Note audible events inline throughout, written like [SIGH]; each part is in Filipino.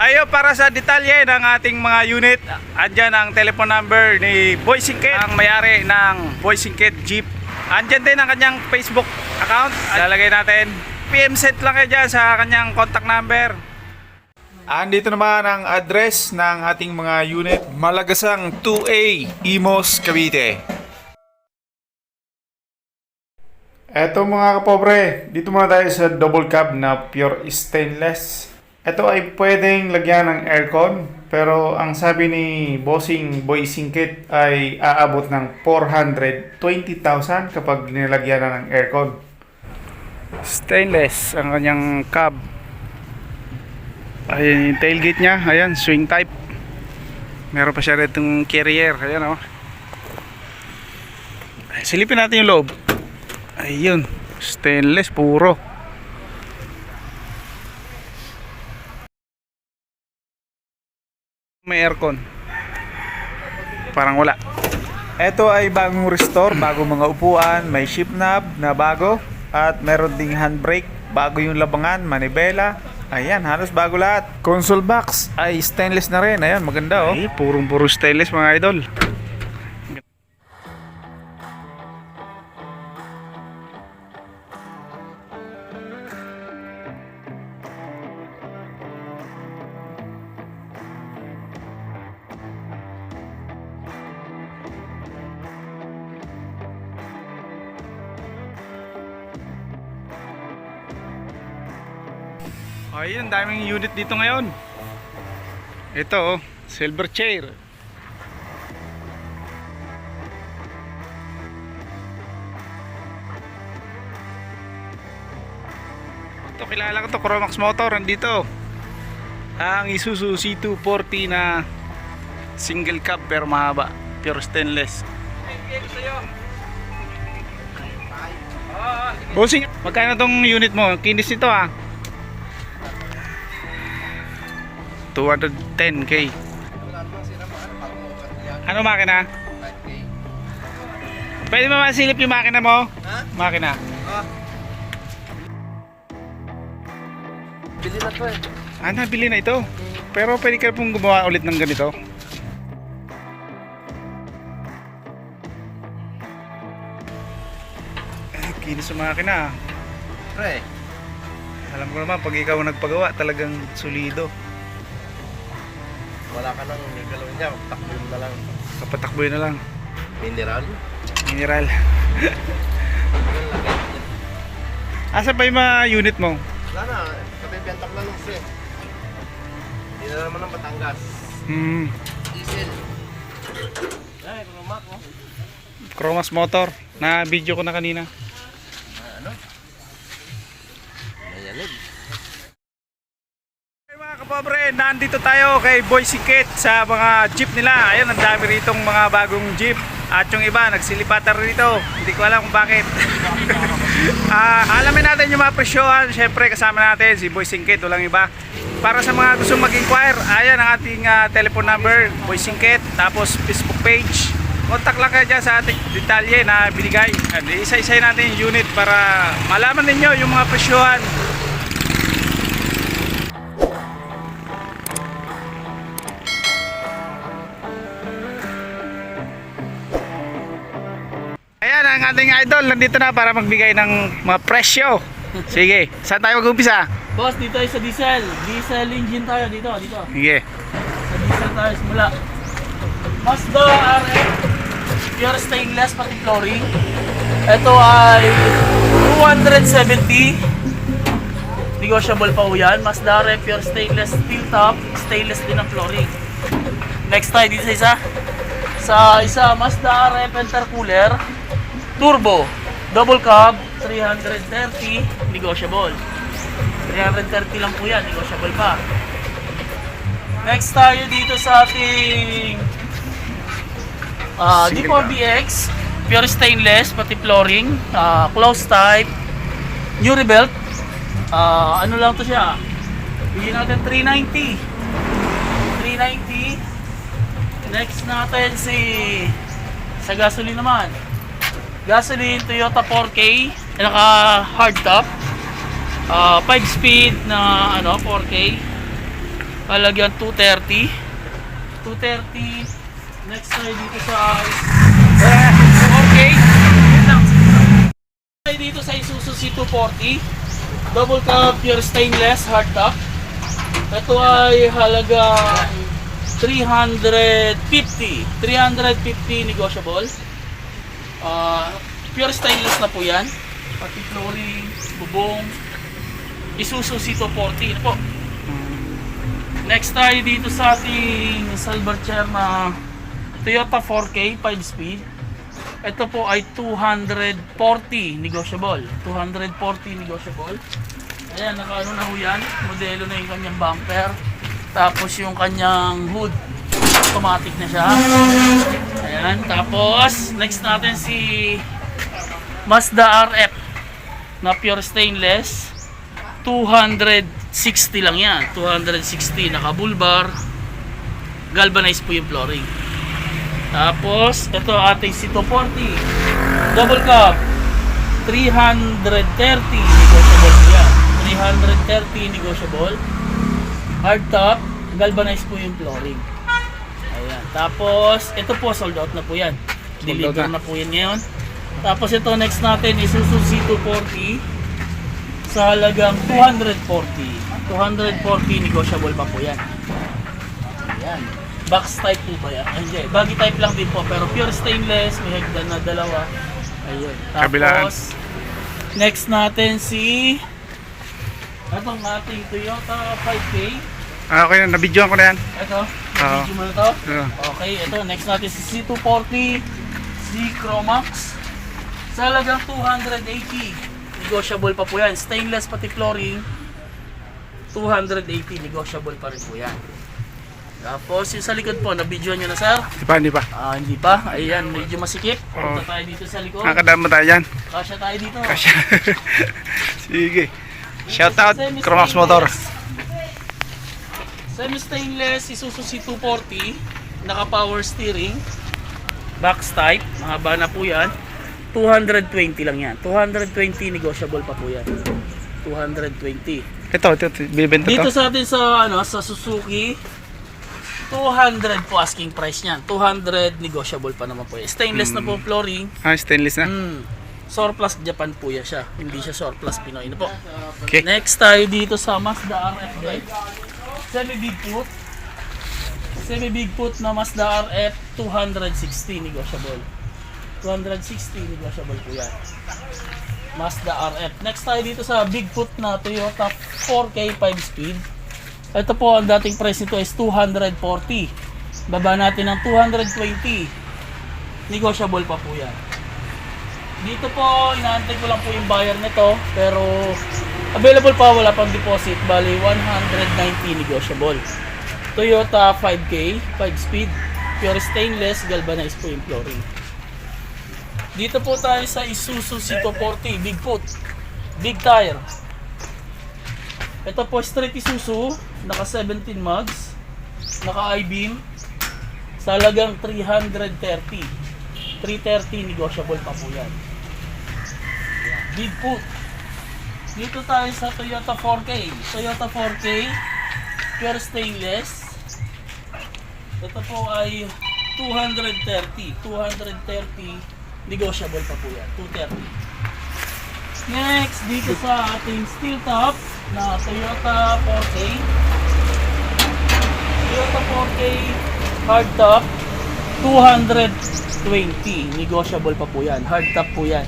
Ayo para sa detalye ng ating mga unit, andyan ang telephone number ni Boy Singkit, ang mayari ng Boy Singkit Jeep. Andyan din ang kanyang Facebook account. Lalagay natin. PM set lang kayo dyan sa kanyang contact number. Andito naman ang address ng ating mga unit. Malagasang 2A, Imos, Cavite. Eto mga kapobre, dito muna tayo sa double cab na pure stainless. Ito ay pwedeng lagyan ng aircon, pero ang sabi ni Bossing Boy Singkit ay aabot ng 420,000 kapag nilagyan na ng aircon. Stainless ang kanyang cab. Ayan yung tailgate niya, ayan, swing type. Meron pa siya itong carrier, ayan oh. Silipin natin yung loob. Ayun, stainless puro. May aircon. Parang wala. Ito ay bagong restore, bagong mga upuan, may shift knob na bago at meron ding handbrake, bago yung labangan, manibela. Ayan, halos bago lahat. Console box ay stainless na rin. Ayan, maganda oh. Ay, purong puro stainless mga idol. Ayun, daming unit dito ngayon. Ito, oh, silver chair. Ito, kilala ko to, Chromax Motor, nandito. Ang Isuzu C240 na single cab pero mahaba, pure stainless. Bossing, magkano tong unit mo? Kinis nito ah. 210k. Ano makina? Pwede mo masilip yung makina mo? Ha? Makina. Ah. Bili na to eh. Ah, nabili na ito. Pero pwede ka pong gumawa ulit ng ganito. Eh, kinis sa makina. ah. Pre, Alam ko naman, pag ikaw nagpagawa, talagang solido. Wala ka nang gagalawin niya. Takbo mo na lang. Kapatakboy na lang. Mineral. Mineral. [LAUGHS] Asa pa yung mga unit mo? Wala na. Kabibenta ko na lang siya. Hindi na naman ng Batangas. Hmm. Diesel. Ay, rumak mo. Chromas Motor. Na video ko na kanina. Ano? Mayanig. Kapobre, nandito tayo kay Boy Sikit sa mga jeep nila. Ayun, ang dami ritong mga bagong jeep. At yung iba, nagsilipatan rito. Hindi ko alam kung bakit. [LAUGHS] Ah, alamin natin yung mga presyohan. Siyempre, kasama natin si Boy Singkit, walang iba. Para sa mga gusto mag-inquire, ayan ang ating ah, telephone number, Boy Singkit. Tapos Facebook page. Contact lang kayo dyan sa ating detalye na binigay. Isa-isa natin yung unit para malaman ninyo yung mga presyohan Ayan ang ating idol, nandito na para magbigay ng mga presyo. Sige, saan tayo mag-umpisa? Boss, dito ay sa diesel. Diesel engine tayo dito, dito. Sige. Sa diesel tayo simula. Mazda RX, pure stainless pati flooring. Ito ay 270. Negotiable pa po yan. Mazda RX, pure stainless steel top, stainless din ang flooring. Next tayo dito sa isa. Sa isa, Mazda RX intercooler, turbo, double cab, 330, negotiable. 330 lang po yan, negotiable pa. Next tayo dito sa ating ah Sige D4BX, pure stainless, pati flooring, ah, close type, new rebuilt. Ah, ano lang to siya? Bigyan natin 390. 390. Next natin si sa gasoline naman. Gasoline Toyota 4K, naka hard top. Ah, 5 speed na ano 4K. Halagang 230. 230. Next tayo dito sa 4K. Tayo dito sa Isuzu C240. Double cup pure stainless hardtop. Ito ay halaga 350. 350 negotiable. Ah, pure stainless na po yan. Pati flooring, bubong. Isuzu C240. Ito po. Next tayo dito sa ating silver chair na Toyota 4K 5 speed. Ito po ay 240 negotiable. 240 negotiable. Ayan, nakaano na ho yan. Modelo na yung kanyang bumper. Tapos yung kanyang hood. Automatic na siya. Ayan, tapos next natin si Mazda RF na pure stainless. 260 lang yan. 260 naka bull bar. Galvanized po yung flooring. Tapos ito ating C240 double cup 330 negotiable yan. 330 negotiable. Hard top, galvanized po yung flooring. Tapos ito po sold out na po yan. Deliver na. na po yan ngayon. Tapos ito next natin Isuzu C240 sa halagang 240. 240 negotiable pa po yan. Ayan. Box type po ba yan? Ay, Hindi. Baggy type lang din po. Pero pure stainless. May hagdan na dalawa. Ayun. Kabilaan. Tapos, next natin si itong ating Toyota 5K. Ah, okay na, nabidyoan ko na yan. Ito. Oo. Medyo mo na to. Ah. Okay, ito. Next natin si C240 C Chromax. Sa halagang 280. Negotiable pa po yan. Stainless pati flooring. 280. Negotiable pa rin po yan. Tapos yung sa likod po, na-video nyo na sir. Di pa, di pa. Ah, hindi pa. Ayan, medyo masikip. Oo. Punta tayo dito sa likod. Nakakadama tayo yan. Kasya tayo dito. Kasya. [LAUGHS] Sige. Shout out, Semi-stainless. Semi-stainless Isuzu C240. Naka-power steering. Box type. Mahaba na po yan. 220 lang yan. 220 negotiable pa po yan. 220. Ito, ito, ito binibenta. Dito sa atin sa ano, sa Suzuki 200 po asking price niyan. 200 negotiable pa naman po. Yan. Stainless mm. na po hmm. flooring. Ah, stainless na. Mm. Surplus Japan po yan siya. Hindi siya surplus Pinoy na po. Okay. Next tayo dito sa Mazda RX-5. Semi-big. Semi-big na Mazda RF 260 negotiable. 260 negotiable po yan. Mazda RF. Next tayo dito sa Bigfoot na Toyota 4K 5 speed. Ito po ang dating price nito is 240. Baba natin ng 220. Negotiable pa po yan. Dito po, inaantay ko lang po yung buyer nito. Pero available pa, wala pang deposit. Bali, 190 negotiable. Toyota 5K, 5 speed. Pure stainless, galvanized po yung flooring. Dito po tayo sa Isuzu C240, Bigfoot. Big tire. Ito po straight Isuzu, naka 17 mugs, naka I-beam, sa halagang 330. 330 negotiable pa po yan. Ayan. Bigfoot. Dito tayo sa Toyota 4K. Toyota 4K, pure stainless. Ito po ay 230. 230 negotiable pa po yan. 230. Next, dito sa ating steel top na Toyota 4K. Toyota 4K hard top 220 negotiable pa po yan hard top po yan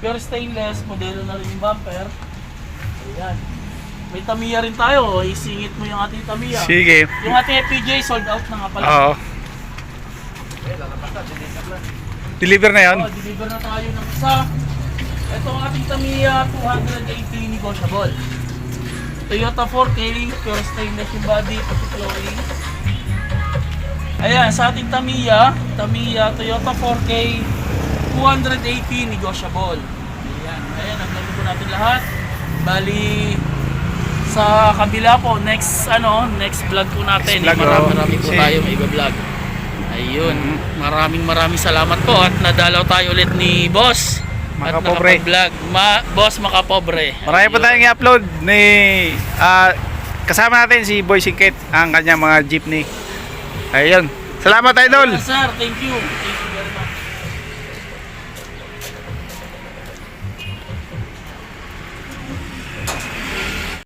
pure stainless modelo na rin yung bumper ayan may Tamiya rin tayo isingit mo yung ating Tamiya Sige. yung ating FPJ sold out na nga pala Oo. Deliver na yan. Oh, deliver na tayo ng isa. Ito ang ating Tamiya 280 negotiable. Toyota 4K, pure stainless yung body, pati flooring. Ayan, sa ating Tamiya, Tamiya Toyota 4K 280 negotiable. Ayan, ayan, naglaro po natin lahat. Bali, sa kabila po, next ano, next vlog po natin. Next vlog, marami, oh. marami po tayo may vlog. Ayun, Mhm. maraming maraming salamat po at nadalaw tayo ulit ni Boss. At Makapobre. nakapag-vlog. Ma Boss Makapobre. Marami pa Ayun. tayong i-upload ni ah, kasama natin si Boy Sikit, ang kanyang mga jeepney. Ayun. Salamat idol. Yes, sir. Thank you. Thank you.